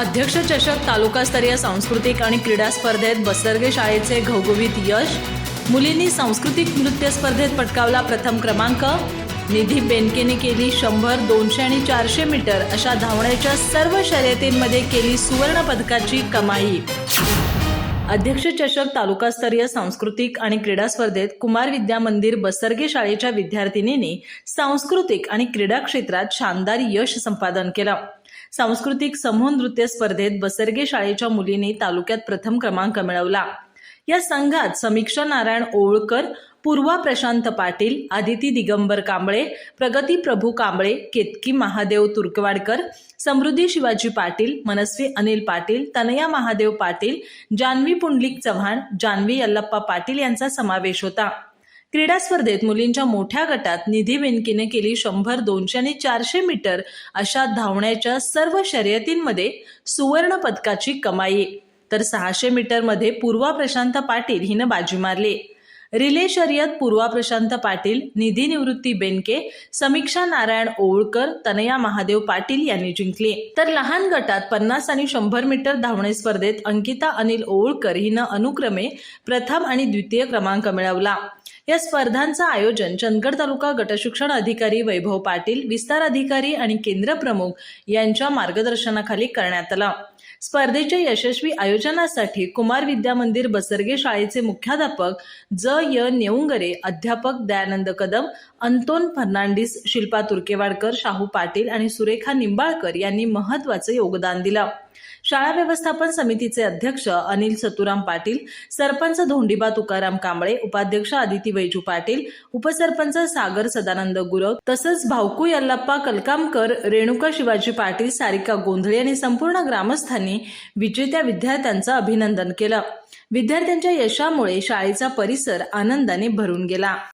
अध्यक्ष चषक तालुकास्तरीय सांस्कृतिक आणि क्रीडा स्पर्धेत बसरगे शाळेचे घवघवीत यश मुलींनी सांस्कृतिक नृत्य स्पर्धेत पटकावला प्रथम क्रमांक निधी बेनकेने केली शंभर दोनशे आणि चारशे मीटर अशा धावण्याच्या सर्व शर्यतींमध्ये केली सुवर्ण पदकाची कमाई. अध्यक्ष चषक तालुकास्तरीय सांस्कृतिक आणि क्रीडा स्पर्धेत कुमार विद्या मंदिर बसरगे शाळेच्या विद्यार्थिनींनी सांस्कृतिक आणि क्रीडा क्षेत्रात शानदार यश संपादन केलं. सांस्कृतिक समूह नृत्य स्पर्धेत बसरगे शाळेच्या मुलींनी तालुक्यात प्रथम क्रमांक मिळवला. या संघात समीक्षा नारायण ओळकर पूर्वा प्रशांत पाटील आदिती दिगंबर कांबळे प्रगती प्रभू कांबळे केतकी महादेव तुर्कवाडकर समृद्धी शिवाजी पाटील मनस्वी अनिल पाटील तनया महादेव पाटील जान्हवी पुंडलिक चव्हाण जान्हवी यल्लप्पा पाटील यांचा समावेश होता. क्रीडा स्पर्धेत मुलींच्या मोठ्या गटात निधी वेनकीने केली शंभर दोनशे आणि चारशे मीटर अशा धावण्याच्या सर्व शर्यतींमध्ये सुवर्ण पदकाची कमाई. तर सहाशे मीटरमध्ये पूर्वा प्रशांत पाटील हिनं बाजी मारली. रिले शर्यत पूर्वा प्रशांत पाटील निधी निवृत्ती बेनके समीक्षा नारायण ओळकर तनया महादेव पाटील यांनी जिंकली. तर लहान गटात पन्नास आणि शंभर मीटर धावणे स्पर्धेत अंकिता अनिल ओळकर हिनं अनुक्रमे प्रथम आणि द्वितीय क्रमांक मिळवला. या स्पर्धांचं आयोजन चंदगड तालुका गटशिक्षण अधिकारी वैभव पाटील विस्तार अधिकारी आणि केंद्र प्रमुख यांच्या मार्गदर्शनाखाली करण्यात आलं. स्पर्धेच्या यशस्वी आयोजनासाठी कुमार विद्या मंदिर बसरगे शाळेचे मुख्याध्यापक ज. य. नेऊंगरे अध्यापक दयानंद कदम अंतोन फर्नांडिस शिल्पा तुर्केवाडकर शाहू पाटील आणि सुरेखा निंबाळकर यांनी महत्वाचं योगदान दिलं. शाळा व्यवस्थापन समितीचे अध्यक्ष अनिल सतुराम पाटील सरपंच धोंडीबा तुकाराम कांबळे उपाध्यक्ष आदिती वैजू पाटील उपसरपंच सागर सदानंद गुरव तसंच भाऊकू यल्लाप्पा कलकामकर रेणुका शिवाजी पाटील सारिका गोंधळे आणि संपूर्ण ग्रामस्थांनी विजेत्या विद्यार्थ्यांचं अभिनंदन केलं. विद्यार्थ्यांच्या यशामुळे शाळेचा परिसर आनंदाने भरून गेला.